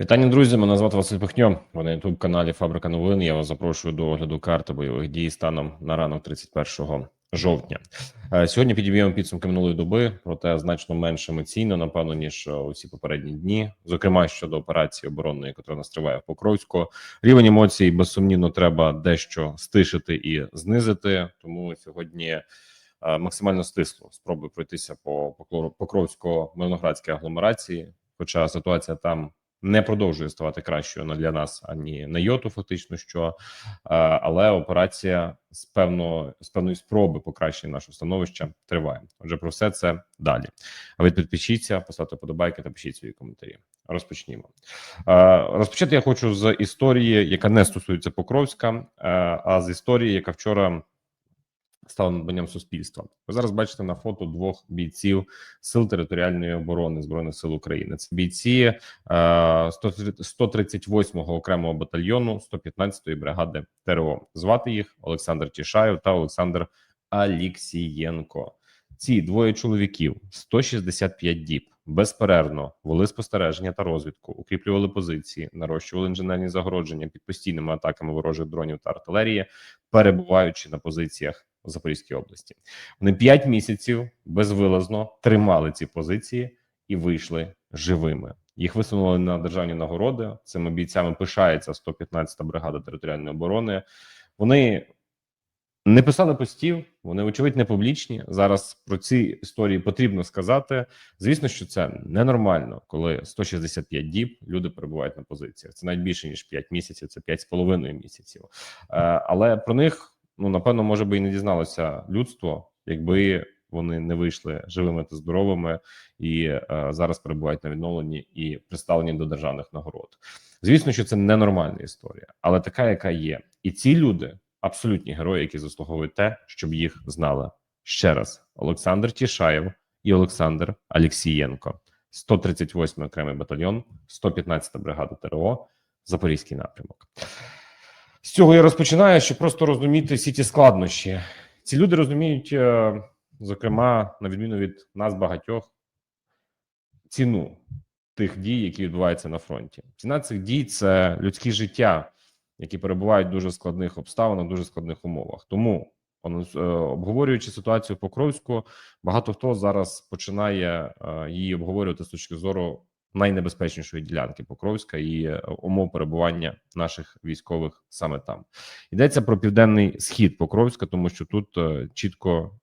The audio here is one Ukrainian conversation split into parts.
Вітання, друзі. Мене звати Василь Пихньо. Ви на ютуб каналі Фабрика новин. Я вас запрошую до огляду карти бойових дій станом на ранок 31 жовтня. Е, Сьогодні підіб'ємо підсумки минулої доби, проте значно менш емоційно, напевно, ніж е, усі попередні дні. Зокрема, щодо операції оборонної, яка нас триває в Покровську. Рівень емоцій безсумнівно треба дещо стишити і знизити. Тому сьогодні е, максимально стисло спробую пройтися по Покровсько-Мирноградській агломерації. Хоча ситуація там не продовжує ставати кращою для нас ані на йоту, фактично що е, але операція з певно з певної спроби покращення нашого становища триває. Отже, про все це далі. А ви підпишіться, поставте подобайки та пишіть свої коментарі. Розпочнімо. Е, розпочати я хочу з історії, яка не стосується Покровська, е, а з історії, яка вчора стало надбанням суспільства. Ви зараз бачите на фото двох бійців сил територіальної оборони збройних сил України. Це бійці е, 138-го окремого батальйону 115-ї бригади ТРО. Звати їх Олександр Тішаєв та Олександр Аліксієнко. Ці двоє чоловіків 165 діб безперервно вели спостереження та розвідку, укріплювали позиції, нарощували інженерні загородження під постійними атаками ворожих дронів та артилерії, перебуваючи на позиціях в Запорізькій області. Вони п'ять місяців безвилазно тримали ці позиції і вийшли живими. Їх висунули на державні нагороди. Цими бійцями пишається 115-та бригада територіальної оборони. Вони не писали постів, вони очевидь не публічні. Зараз про ці історії потрібно сказати. Звісно, що це ненормально, коли 165 діб люди перебувають на позиціях. Це навіть більше ніж 5 місяців, це 5,5 місяців. Е, але про них ну напевно, може би і не дізналося людство, якби вони не вийшли живими та здоровими і е, зараз перебувають на відновленні і представлені до державних нагород. Звісно, що це ненормальна історія, але така, яка є, і ці люди абсолютні герої, які заслуговують те, щоб їх знали ще раз. Олександр Тішаєв і Олександр Алексієнко, 138 окремий батальйон, 115 бригада ТРО, Запорізький напрямок. З цього я розпочинаю, щоб просто розуміти всі ті складнощі. Ці люди розуміють, е, зокрема, на відміну від нас, багатьох, ціну тих дій, які відбуваються на фронті. Ціна цих дій це людські життя, які перебувають в дуже складних обставинах, дуже складних умовах. Тому е, обговорюючи ситуацію в Покровську, багато хто зараз починає е, її обговорювати з точки зору найнебезпечнішої ділянки Покровська і е, умов перебування наших військових саме там йдеться про південний схід Покровська, тому що тут е, чітко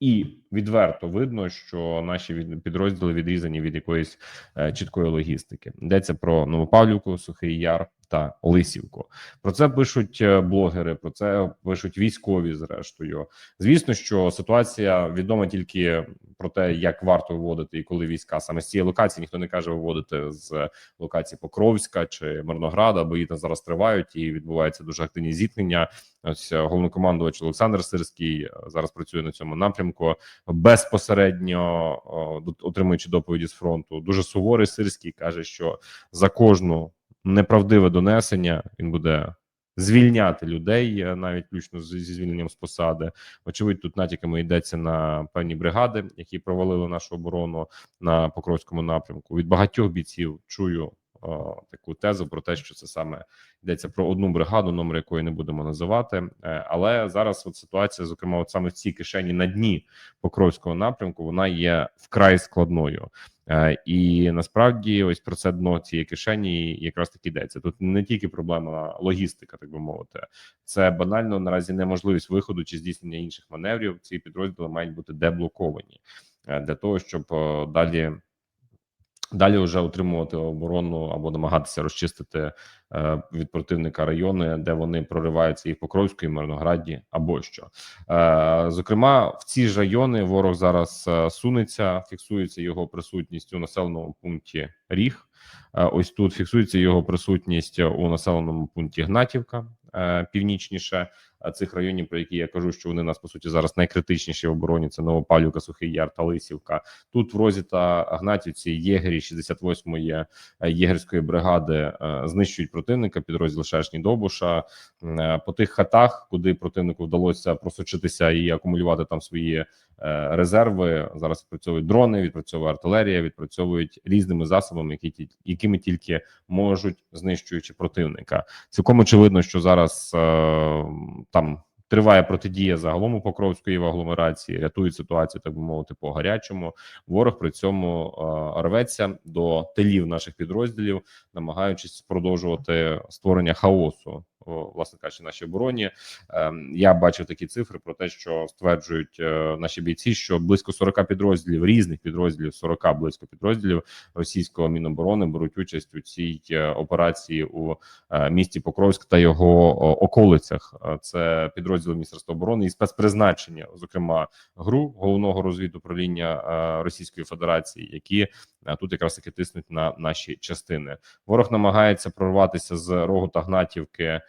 і відверто видно, що наші підрозділи відрізані від якоїсь е, чіткої логістики. Йдеться про Новопавлівку, Сухий Яр та Лисівку. Про це пишуть е, блогери, про це пишуть військові. Зрештою, звісно, що ситуація відома тільки про те, як варто виводити і коли війська саме з цієї локації ніхто не каже виводити з локації Покровська чи Мирнограда, бої там зараз тривають і відбуваються дуже активні зіткнення. Ось е, головнокомандувач Олександр Сирський е, зараз працює на цьому напрямку безпосередньо отримуючи доповіді з фронту. Дуже суворий сирський каже, що за кожну неправдиве донесення він буде звільняти людей, е, навіть включно зі звільненням з посади. Очевидь, тут натяками йдеться на певні бригади, які провалили нашу оборону на Покровському напрямку. Від багатьох бійців чую таку тезу про те, що це саме йдеться про одну бригаду, номер якої не будемо називати. Е, але зараз от ситуація, зокрема, от саме в цій кишені на дні Покровського напрямку, вона є вкрай складною. Е, і насправді, ось про це дно цієї кишені якраз таки йдеться. Тут не тільки проблема логістика, так би мовити, це банально наразі неможливість виходу чи здійснення інших маневрів. Ці підрозділи мають бути деблоковані е, для того, щоб далі Далі вже утримувати оборону або намагатися розчистити е, від противника райони, де вони прориваються і в Покровську, і Мирнограді, або що. Е, зокрема, в ці ж райони ворог зараз е, сунеться, фіксується його присутність у населеному пункті Ріг. Е, ось тут фіксується його присутність у населеному пункті Гнатівка. Е, північніше, е, цих районів, про які я кажу, що вони у нас по суті зараз найкритичніші в обороні. Це Новопавлівка, Сухий Яр та Лисівка. Тут в Розі та Гнатівці єгері 68-ї е, єгерської бригади знищують противника, підрозділ Шершні Довбуша. Е, По тих хатах, куди противнику вдалося просочитися і акумулювати там свої резерви. Зараз відпрацьовують дрони, відпрацьовує артилерія, відпрацьовують різними засобами, які якими тільки можуть знищуючи противника. Цілком очевидно, що зараз е, там триває протидія загалом у Покровської агломерації, рятують ситуацію, так би мовити, по гарячому. Ворог при цьому е, рветься до тилів наших підрозділів, намагаючись продовжувати створення хаосу. Власне кажучи, нашій обороні Ем, я бачив такі цифри про те, що стверджують е, наші бійці, що близько 40 підрозділів різних підрозділів, 40 близько підрозділів російського міноборони беруть участь у цій е, операції у е, місті Покровськ та його околицях. Це підрозділи Міністерства оборони і спецпризначення, зокрема ГРУ головного розвідуправління Російської Федерації, які тут якраз таки тиснуть на наші частини. Ворог намагається прорватися з рогу та гнатівки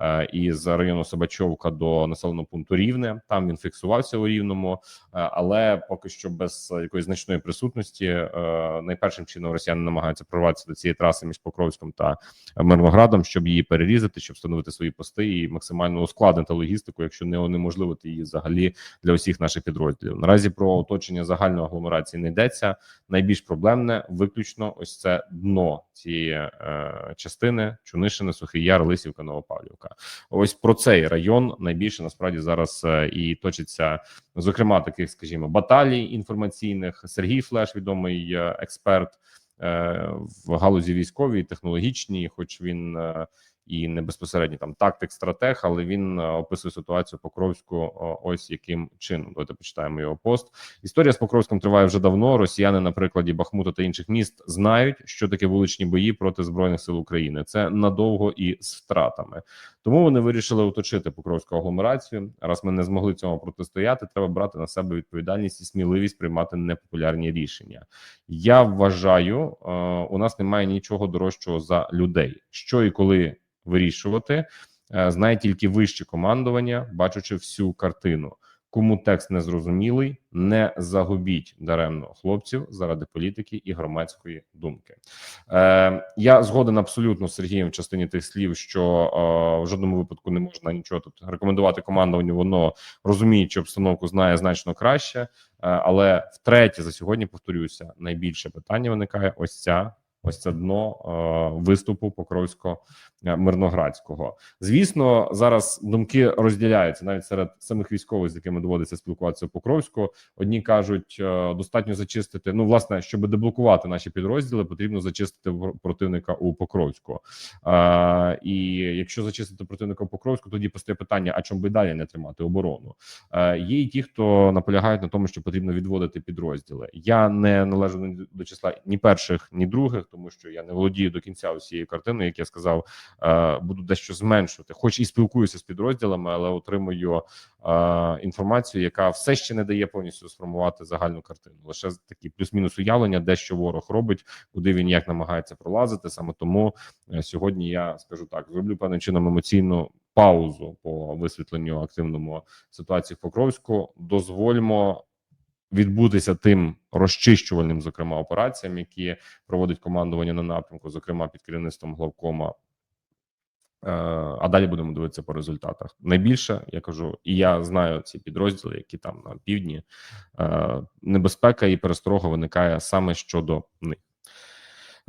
е, і з району Собачовка до населеного пункту Рівне. Там він фіксувався у Рівному, е, але поки що без якоїсь значної присутності. е, Найпершим чином росіяни намагаються прорватися до цієї траси між Покровськом та Мирноградом, щоб її перерізати, щоб встановити свої пости і максимально ускладнити логістику, якщо не унеможливити її взагалі для усіх наших підрозділів. Наразі про оточення загальної агломерації не йдеться. Найбільш проблемне виключно ось це дно цієї частини Чунишини, Сухий Яр, Лисівка, Новопавлівка. Ось про цей район найбільше насправді зараз е, і точиться, зокрема, таких, скажімо, баталій інформаційних. Сергій Флеш, відомий е, експерт е, в галузі військовій, технологічній, хоч він. І не безпосередньо там тактик, стратег, але він е, описує ситуацію Покровську. Ось яким чином. Давайте почитаємо його пост. Історія з Покровськом триває вже давно. Росіяни, на прикладі Бахмута та інших міст, знають, що таке вуличні бої проти збройних сил України. Це надовго і з втратами. Тому вони вирішили оточити Покровську агломерацію. Раз ми не змогли цьому протистояти, треба брати на себе відповідальність і сміливість приймати непопулярні рішення. Я вважаю, е, у нас немає нічого дорожчого за людей. Що і коли вирішувати, е, знає тільки вище командування, бачачи всю картину. Кому текст не зрозумілий, не загубіть даремно хлопців заради політики і громадської думки. Е, я згоден абсолютно з Сергієм в частині тих слів, що е, в жодному випадку не можна нічого тут рекомендувати командуванню. Воно розуміючи обстановку, знає значно краще. Е, але втретє за сьогодні повторюся, найбільше питання виникає ось ця. Ось це дно е, виступу Покровського е, мирноградського. Звісно, зараз думки розділяються навіть серед самих військових, з якими доводиться спілкуватися у Покровську. Одні кажуть, е, достатньо зачистити. Ну, власне, щоб деблокувати наші підрозділи, потрібно зачистити противника у Покровську. Е, і якщо зачистити противника у Покровську, тоді постає питання: а чому би далі не тримати оборону? Є і ті, хто наполягають на тому, що потрібно відводити підрозділи. Я не належу до числа ні перших, ні других, тому що я не володію до кінця усією картиною, як я сказав, е, буду дещо зменшувати, хоч і спілкуюся з підрозділами, але отримую е, інформацію, яка все ще не дає повністю сформувати загальну картину. Лише такі плюс-мінус уявлення, де що ворог робить, куди він як намагається пролазити. Саме тому е, сьогодні я скажу так: зроблю певним чином емоційну паузу по висвітленню активному ситуації в Покровську. Дозвольмо відбутися тим розчищувальним, зокрема, операціям, які проводить командування на напрямку, зокрема під керівництвом главкома. Е, А далі будемо дивитися по результатах. Найбільше я кажу, і я знаю ці підрозділи, які там на півдні. е, Небезпека і перестрога виникає саме щодо них.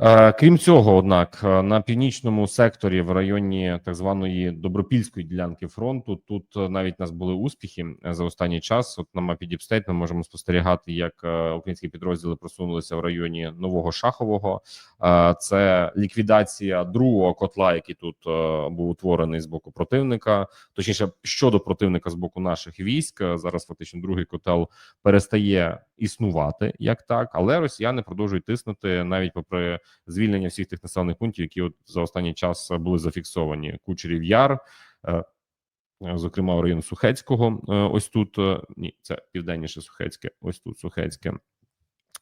Е, Крім цього, однак, е, на північному секторі в районі так званої добропільської ділянки фронту тут е, навіть нас були успіхи за останній час. От на мапі Діпстейт ми можемо спостерігати, як українські підрозділи просунулися в районі нового шахового. Це ліквідація другого котла, який тут був утворений з боку противника, точніше щодо противника з боку наших військ. Зараз фактично другий котел перестає існувати як так, але росіяни продовжують тиснути навіть попри звільнення всіх тих населених пунктів, які от за останній час були зафіксовані. Кучерів Яр, е, зокрема район Сухецького. е, Ось тут е, ні, це південніше Сухецьке. Ось тут Сухецьке.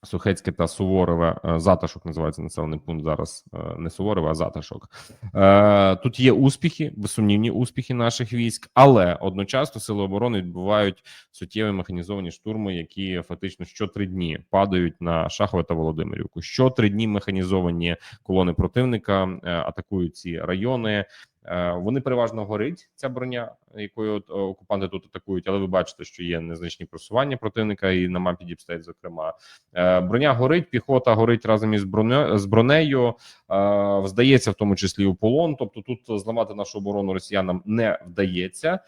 Сухецьке та Суворове е, заташок називається населений пункт зараз. е, Не Суворове, а заташок. Е, Тут є успіхи, безсумнівні успіхи наших військ, але одночасно сили оборони відбувають суттєві механізовані штурми, які фактично що три дні падають на Шахове та Володимирівку. Що три дні механізовані колони противника атакують ці райони. Е, Вони переважно горить ця броня, якою е, окупанти тут атакують. Але ви бачите, що є незначні просування противника, і на мапі Діпстейт, зокрема, Е, броня горить, піхота горить разом із бронею. Здається, в тому числі у полон. Тобто, тут зламати нашу оборону росіянам не вдається.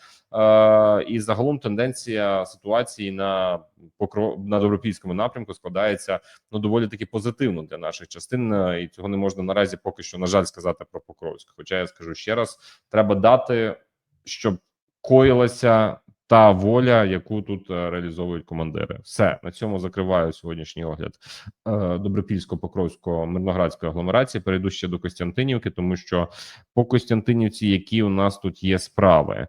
І загалом тенденція ситуації на покро на добропільському напрямку складається ну доволі таки позитивно для наших частин, і цього не можна наразі поки що на жаль сказати про Покровськ. Хоча я скажу ще раз: треба дати, щоб коїлася та воля, яку тут е, реалізовують командири. Все на цьому закриваю сьогоднішній огляд е, Добропільсько-Покровського мирноградської агломерації. Перейду ще до Костянтинівки, тому що по Костянтинівці, які у нас тут є справи.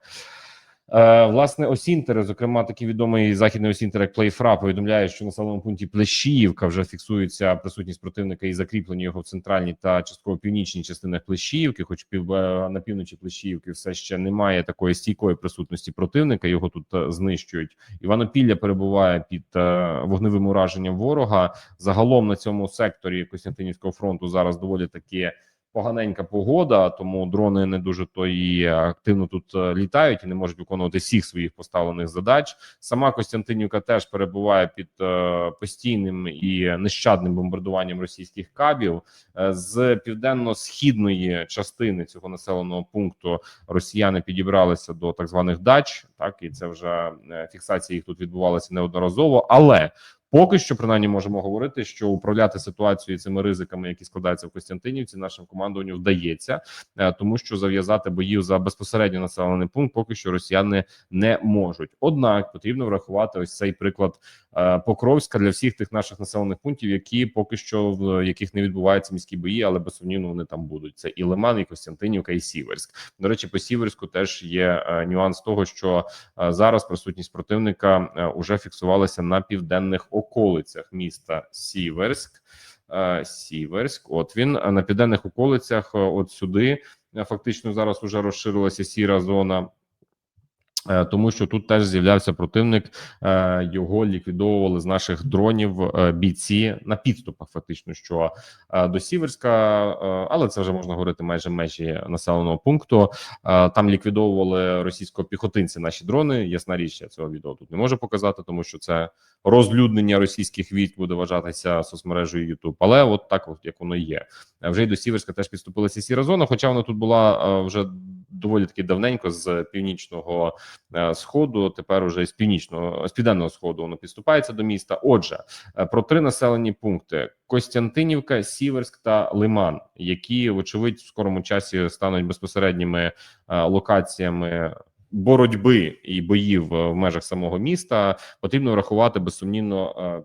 Е, власне, Осінтери, зокрема, такий відомий західний осінтер, як Плейфра, повідомляє, що в населеному пункті Плещіївка вже фіксується присутність противника і закріплення його в центральній та частково північній частинах Плещіївки. Хоч пів е, на півночі Плещіївки все ще немає такої стійкої присутності противника. Його тут е, знищують. Іванопілля перебуває під вогневим ураженням ворога. Загалом на цьому секторі Костянтинівського фронту зараз доволі таки поганенька погода, тому дрони не дуже то і активно тут е, літають і не можуть виконувати всіх своїх поставлених задач. Сама Костянтинівка теж перебуває під е, постійним і нещадним бомбардуванням російських кабів Е, з південно-східної частини цього населеного пункту. Росіяни підібралися до так званих дач. Так і це вже фіксація їх тут відбувалася неодноразово, але Поки що, принаймні, можемо говорити, що управляти ситуацією цими ризиками, які складаються в Костянтинівці, нашим командуванню вдається, е, тому що зав'язати боїв за безпосередньо населений пункт поки що росіяни не можуть. Однак потрібно врахувати ось цей приклад е, Покровська для всіх тих наших населених пунктів, які поки що в яких не відбуваються міські бої, але безсумнівно вони там будуть. Це і Лиман, і Костянтинівка, і Сіверськ. До речі, по Сіверську теж є е, нюанс того, що зараз присутність противника е, уже фіксувалася на південних околицях міста Сіверськ. Е, Сіверськ, от він е, на південних околицях, е, от сюди фактично зараз вже розширилася сіра зона. Е, Тому що тут теж з'являвся противник, е, його ліквідовували з наших дронів е, бійці на підступах. Фактично, що до Сіверська, але це вже можна говорити майже межі населеного пункту. Там ліквідовували російського піхотинця наші дрони. Ясна річ, я цього відео тут не можу показати, тому що це розлюднення російських військ буде вважатися соцмережею YouTube. Але от так, от як воно є. Вже й до Сіверська теж підступилася сіра зона, хоча вона тут була вже доволі таки давненько з північного е, сходу. Тепер уже з північного з південного сходу воно підступається до міста. Отже, е, про три населені пункти: Костянтинівка, Сіверськ та Лиман, які вочевидь в скорому часі стануть безпосередніми е, локаціями. Боротьби і боїв в межах самого міста потрібно врахувати безсумнівно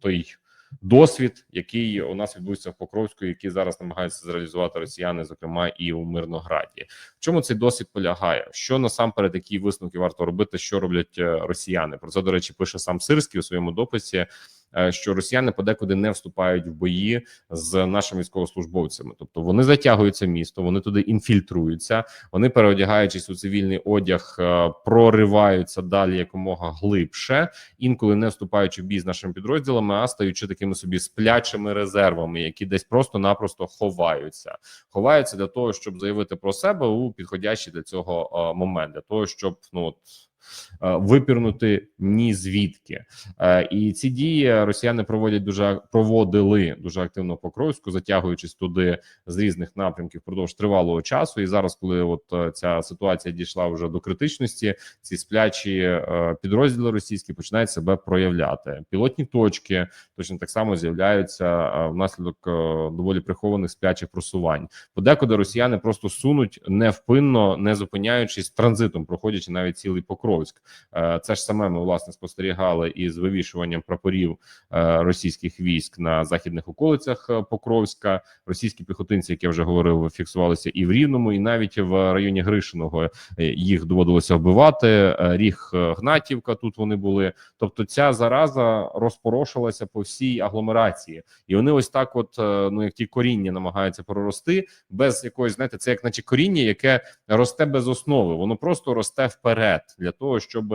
той досвід, який у нас відбувся в Покровську, який зараз намагаються зреалізувати росіяни, зокрема і у Мирнограді. В чому цей досвід полягає? Що насамперед які висновки варто робити, що роблять е, росіяни? Про це до речі пише сам Сирський у своєму дописі. Е, Що росіяни подекуди не вступають в бої з нашими військовослужбовцями, тобто вони затягуються місто, вони туди інфільтруються, вони переодягаючись у цивільний одяг, е, прориваються далі якомога глибше, інколи не вступаючи в бій з нашими підрозділами, а стаючи такими собі сплячими резервами, які десь просто-напросто ховаються, ховаються для того, щоб заявити про себе у підходящий для цього е, момент, для того, щоб ну от. Е, Випірнути ні звідки, Е, і ці дії росіяни проводять дуже проводили дуже активно по Покровську, затягуючись туди з різних напрямків впродовж тривалого часу. І зараз, коли от е, ця ситуація дійшла вже до критичності, ці сплячі підрозділи російські починають себе проявляти. Пілотні точки точно так само з'являються внаслідок доволі прихованих сплячих просувань. Подекуди росіяни просто сунуть невпинно, не зупиняючись транзитом, проходячи навіть цілий покров. Покровськ. Е, Це ж саме ми власне спостерігали із вивішуванням прапорів е, російських військ на західних околицях е, Покровська. Російські піхотинці, як я вже говорив, фіксувалися і в Рівному, і навіть в районі Гришиного їх доводилося вбивати. Ріг Гнатівка тут вони були. Тобто, ця зараза розпорошилася по всій агломерації, і вони ось так, от ну як ті коріння намагаються прорости без якоїсь, знаєте, це як наче коріння, яке росте без основи, воно просто росте вперед для того, щоб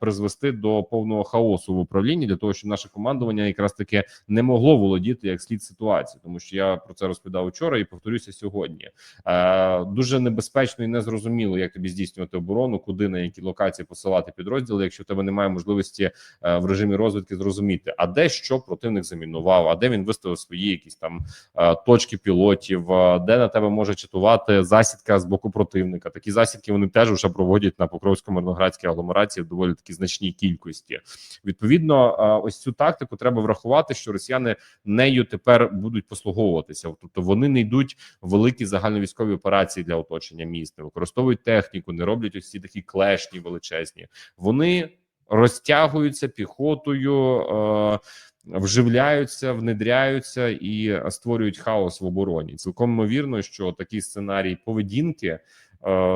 призвести до повного хаосу в управлінні, для того, щоб наше командування якраз таки не могло володіти як слід ситуації, тому що я про це розповідав вчора і повторюся сьогодні. Е, дуже небезпечно і незрозуміло, як тобі здійснювати оборону, куди на які локації посилати підрозділи, якщо в тебе немає можливості е, в режимі розвідки зрозуміти, а де що противник замінував, а де він виставив свої якісь там е, точки пілотів, е, де на тебе може чатувати засідка з боку противника. Такі засідки вони теж вже проводять на Покровсько-Мирноградській агломерації в доволі такі значній кількості. Відповідно, ось цю тактику треба врахувати, що росіяни нею тепер будуть послуговуватися. Тобто вони не йдуть в великі загальновійськові операції для оточення міст, не використовують техніку, не роблять ось ці такі клешні величезні. Вони розтягуються піхотою. Вживляються, внедряються і створюють хаос в обороні. Цілком ймовірно, що такий сценарій поведінки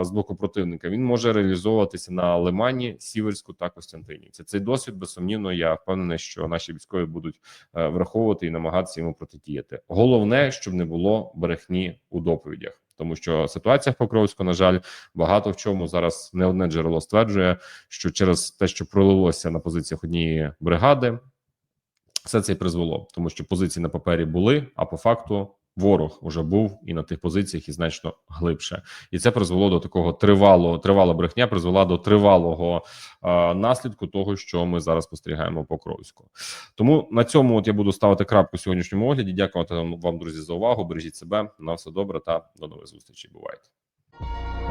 з боку противника він може реалізовуватися на Лимані, Сіверську та Костянтинівці. Цей досвід безсумнівно. Я впевнений, що наші військові будуть е, враховувати і намагатися йому протидіяти. Головне, щоб не було брехні у доповідях. Тому що ситуація в Покровську, на жаль, багато в чому зараз не одне джерело стверджує, що через те, що пролилося на позиціях однієї бригади, все це і призвело, тому що позиції на папері були, а по факту ворог уже був і на тих позиціях і значно глибше, і це призвело до такого тривалого тривала брехня, призвела до тривалого е, наслідку того, що ми зараз спостерігаємо по Покровську. Тому на цьому от я буду ставити крапку в сьогоднішньому огляді. Дякувати вам, друзі, за увагу. Бережіть себе на все добре та до нових зустрічей. Бувайте.